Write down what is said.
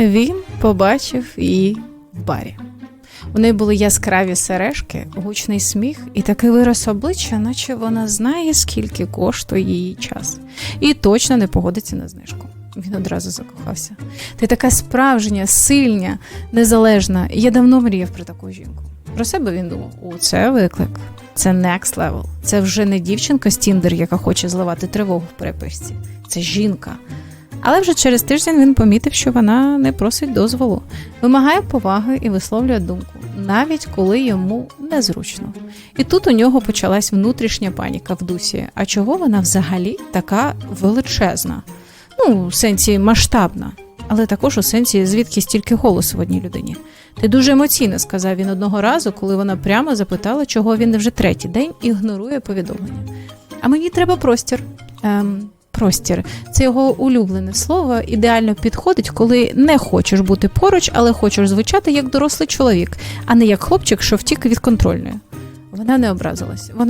Він побачив її в барі. У неї були яскраві сережки, гучний сміх і такий вираз обличчя, наче вона знає, скільки коштує її час, і точно не погодиться на знижку. Він одразу закохався. Ти така справжня, сильна, незалежна. Я давно мріяв про таку жінку. Про себе він думав: о, це виклик, це next level. Це вже не дівчинка з Тіндер, яка хоче зливати тривогу в переписці. Це жінка. Але вже через тиждень він помітив, що вона не просить дозволу, вимагає поваги і висловлює думку, навіть коли йому незручно. І тут у нього почалась внутрішня паніка в дусі. А чого вона взагалі така величезна? Ну, в сенсі масштабна, але також у сенсі, звідки стільки голосу в одній людині. Ти дуже емоційно сказав він одного разу, коли вона прямо запитала, чого він вже третій день ігнорує повідомлення. А мені треба простір. Ем, простір це його улюблене слово. Ідеально підходить, коли не хочеш бути поруч, але хочеш звучати як дорослий чоловік, а не як хлопчик, що втік від контрольної. Вона не образилась. Вона